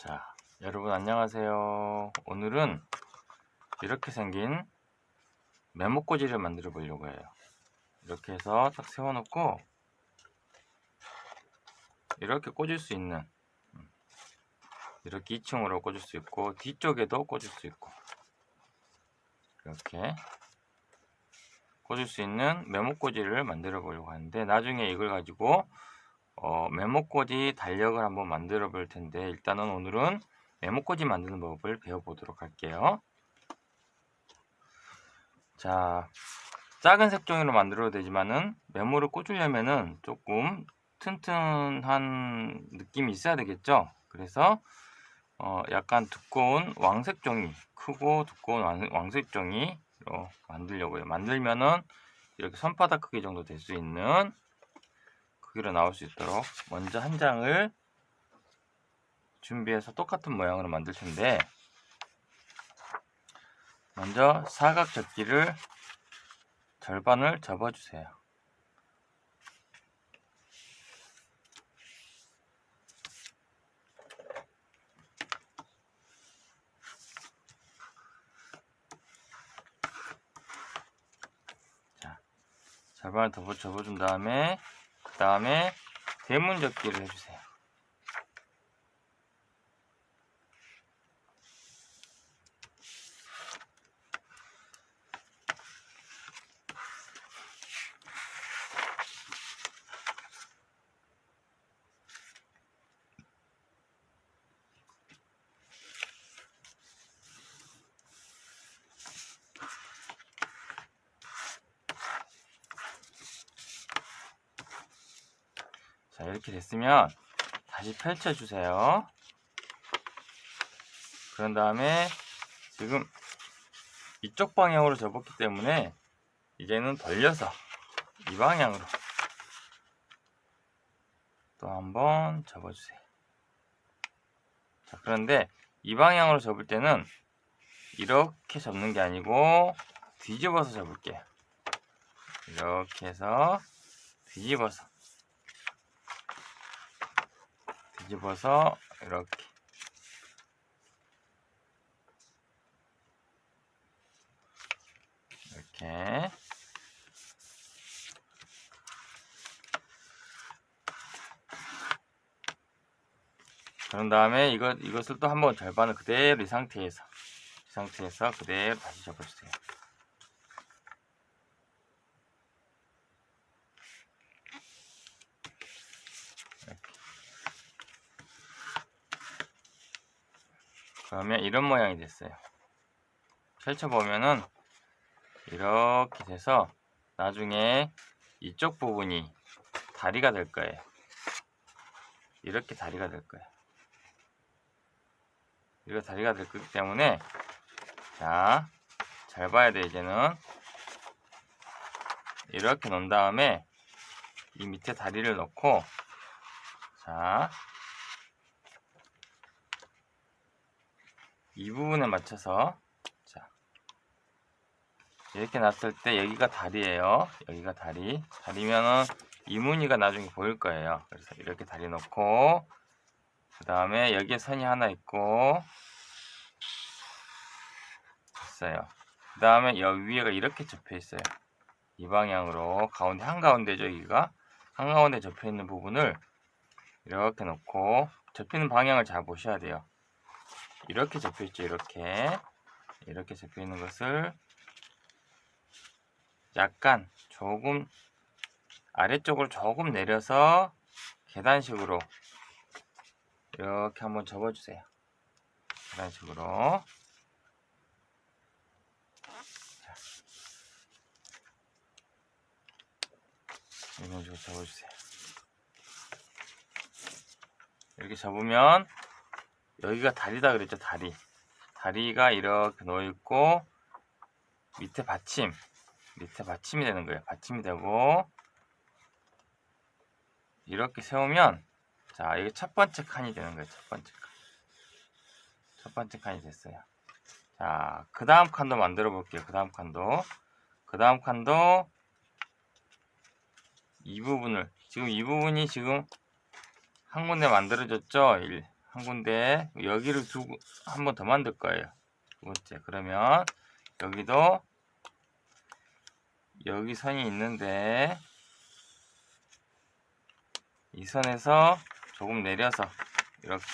자, 여러분 안녕하세요. 오늘은 이렇게 생긴 메모꽂이를 만들어 보려고 해요. 이렇게 해서 딱 세워놓고 이렇게 꽂을 수 있는 음, 이렇게 2층으로 꽂을 수 있고 뒤쪽에도 꽂을 수 있고 이렇게 꽂을 수 있는 메모꽂이를 만들어 보려고 하는데 나중에 이걸 가지고 어, 메모꽂이 달력을 한번 만들어 볼 텐데 일단은 오늘은 메모꽂이 만드는 법을 배워보도록 할게요. 자, 작은 색종이로 만들어도 되지만은 메모를 꽂으려면은 조금 튼튼한 느낌이 있어야 되겠죠. 그래서 어, 약간 두꺼운 왕색 종이, 크고 두꺼운 왕, 왕색 종이로 만들려고요. 만들면은 이렇게 손바닥 크기 정도 될 수 있는 크기로 나올 수 있도록 먼저 한 장을 준비해서 똑같은 모양으로 만들 텐데 먼저 사각 접기를 절반을 접어주세요. 자, 절반을 더 접어준 다음에 그 다음에 대문 접기를 해주세요. 자, 이렇게 됐으면 다시 펼쳐주세요. 그런 다음에 지금 이쪽 방향으로 접었기 때문에 이제는 돌려서 이 방향으로 또 한번 접어주세요. 자, 그런데 이 방향으로 접을 때는 이렇게 접는 게 아니고 뒤집어서 접을게요. 이렇게 해서 뒤집어서 뒤집어서 이렇게 이렇게 그런 다음에 이것 이것을 또 한번 절반을 그대로 이 상태에서 이 상태에서 그대로 다시 접어주세요. 그러면 이런 모양이 됐어요. 펼쳐보면은 이렇게 돼서 나중에 이쪽 부분이 다리가 될 거예요. 이렇게 다리가 될 거예요. 이거 다리가 될 거기 때문에 자, 잘 봐야 돼 이제는 이렇게 놓은 다음에 이 밑에 다리를 넣고 자, 이 부분에 맞춰서 자 이렇게 놨을 때 여기가 다리예요. 여기가 다리. 다리면은 이 무늬가 나중에 보일 거예요. 그래서 이렇게 다리 놓고 그 다음에 여기에 선이 하나 있고 됐어요. 그 다음에 여기 위에가 이렇게 접혀 있어요. 이 방향으로 가운데 한가운데죠 여기가? 한가운데 접혀 있는 부분을 이렇게 놓고 접히는 방향을 잘 보셔야 돼요 이렇게 접혀 있죠 이렇게. 이렇게 접혀 있는 것을 약간 조금 아래쪽으로 조금 내려서 계단식으로 이렇게 한번 접어주세요. 계단식으로. 자, 이런 식으로 접어주세요. 이렇게 접으면 여기가 다리다 그랬죠 다리. 다리가 이렇게 놓여 있고 밑에 받침. 밑에 받침이 되는 거예요. 받침이 되고 이렇게 세우면 자 이게 첫 번째 칸이 되는 거예요 첫 번째 칸 첫 번째 칸이 됐어요. 자그 다음 칸도 만들어 볼게요 그 다음 칸도. 그 다음 칸도 이 부분을 지금 이 부분이 지금 한 군데 만들어졌죠 일, 한 군데 여기를 두고 한번 더 만들 거예요. 두 번째 그러면 여기도 여기 선이 있는데 이 선에서 조금 내려서 이렇게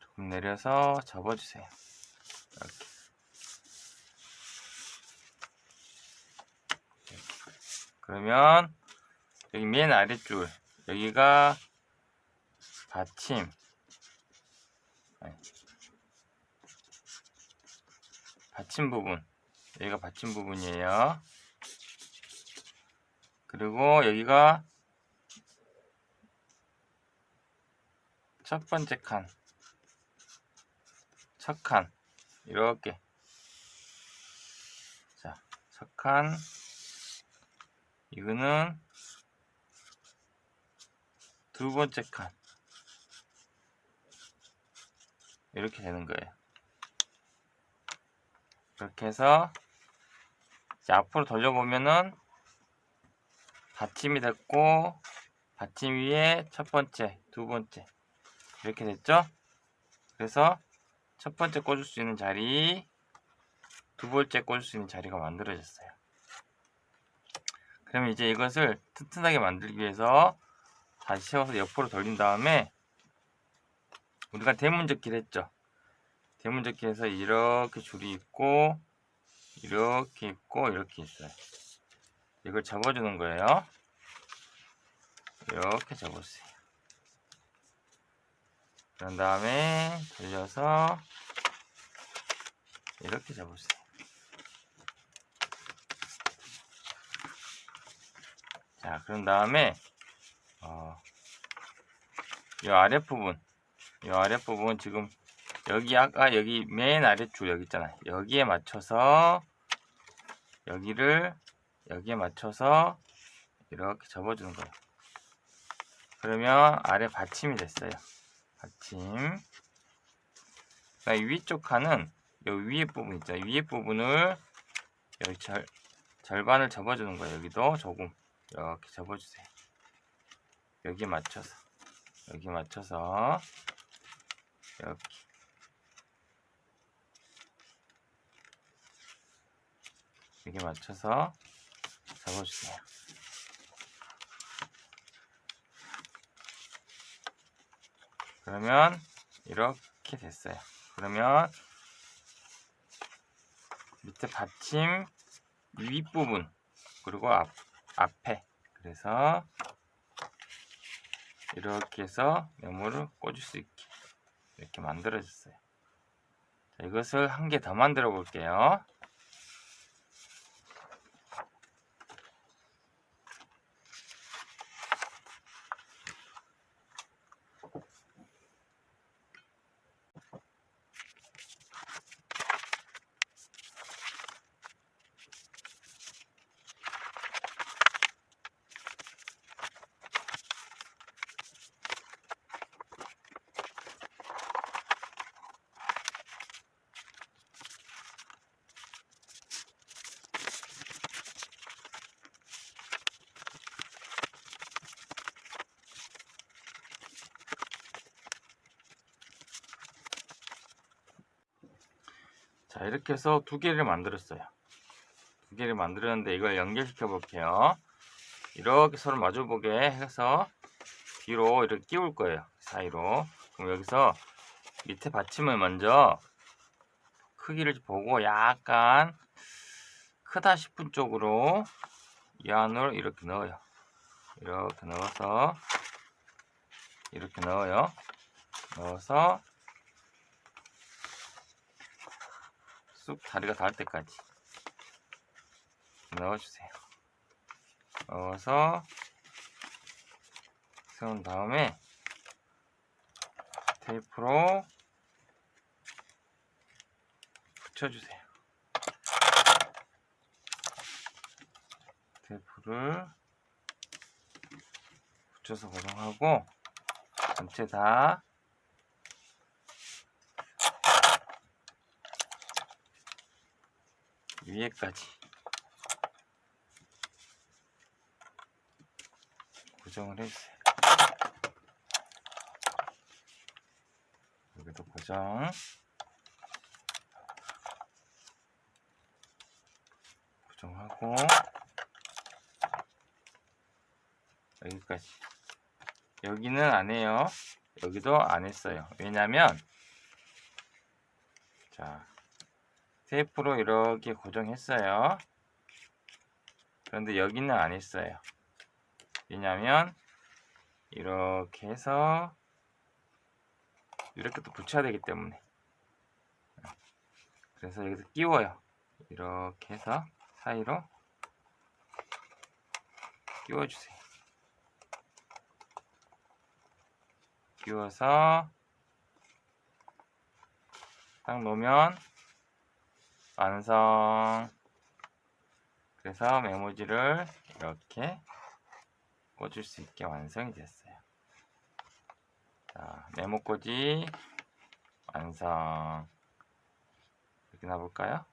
조금 내려서 접어주세요. 이렇게. 그러면 여기 맨 아래줄 여기가 받침. 받침 부분. 여기가 받침 부분이에요. 그리고 여기가 첫 번째 칸, 첫 칸, 이렇게. 자, 첫 칸, 이거는 두 번째 칸. 이렇게 되는 거예요. 이렇게 해서 앞으로 돌려보면은 받침이 됐고 받침 위에 첫 번째, 두 번째 이렇게 됐죠? 그래서 첫 번째 꽂을 수 있는 자리, 두 번째 꽂을 수 있는 자리가 만들어졌어요. 그러면 이제 이것을 튼튼하게 만들기 위해서 다시 세워서 옆으로 돌린 다음에 우리가 대문접기를 했죠. 대문접기에서 이렇게 줄이 있고 이렇게 있고 이렇게 있어요. 이걸 접어주는 거예요. 이렇게 접어주세요. 그런 다음에 돌려서 이렇게 접으세요. 자, 그런 다음에 어, 이 아랫부분, 이 아랫부분 지금 여기 아까 여기 맨 아래줄 여기 있잖아요. 여기에 맞춰서 여기를 여기에 맞춰서 이렇게 접어주는 거예요. 그러면 아래 받침이 됐어요. 받침. 이 위쪽 칸은 여기 위에 부분 있죠. 위에 부분을 여기 절, 절반을 접어주는 거예요. 여기도 조금 이렇게 접어주세요. 여기 맞춰서 여기 맞춰서 이렇게 여기 맞춰서 접어주세요. 그러면 이렇게 됐어요. 그러면 밑에 받침 윗부분 그리고 앞, 앞에 그래서 이렇게 해서 메모를 꽂을 수 있게 이렇게 만들어졌어요. 자, 이것을 한 개 더 만들어 볼게요. 자, 이렇게 해서 두 개를 만들었어요. 두 개를 만들었는데 이걸 연결시켜 볼게요. 이렇게 서로 마주보게 해서 뒤로 이렇게 끼울 거예요. 사이로. 그럼 여기서 밑에 받침을 먼저 크기를 보고 약간 크다 싶은 쪽으로 이 안으로 이렇게 넣어요. 이렇게 넣어서 이렇게 넣어요. 넣어서 쑥 다리가 닿을 때까지 넣어주세요. 넣어서 세운 다음에 테이프로 붙여주세요. 테이프를 붙여서 고정하고 전체 다 위에까지 고정을 해주세요. 여기도 고정. 고정하고 여기까지. 여기는 안 해요. 여기도 안 했어요. 왜냐면 자 테이프로 이렇게 고정했어요. 그런데 여기는 안 했어요. 왜냐면 이렇게 해서 이렇게 또 붙여야 되기 때문에 그래서 여기서 끼워요. 이렇게 해서 사이로 끼워주세요. 끼워서 딱 놓으면 완성. 그래서 메모지를 이렇게 꽂을 수 있게 완성이 됐어요. 자, 메모 꽂이 완성. 이렇게 놔볼까요?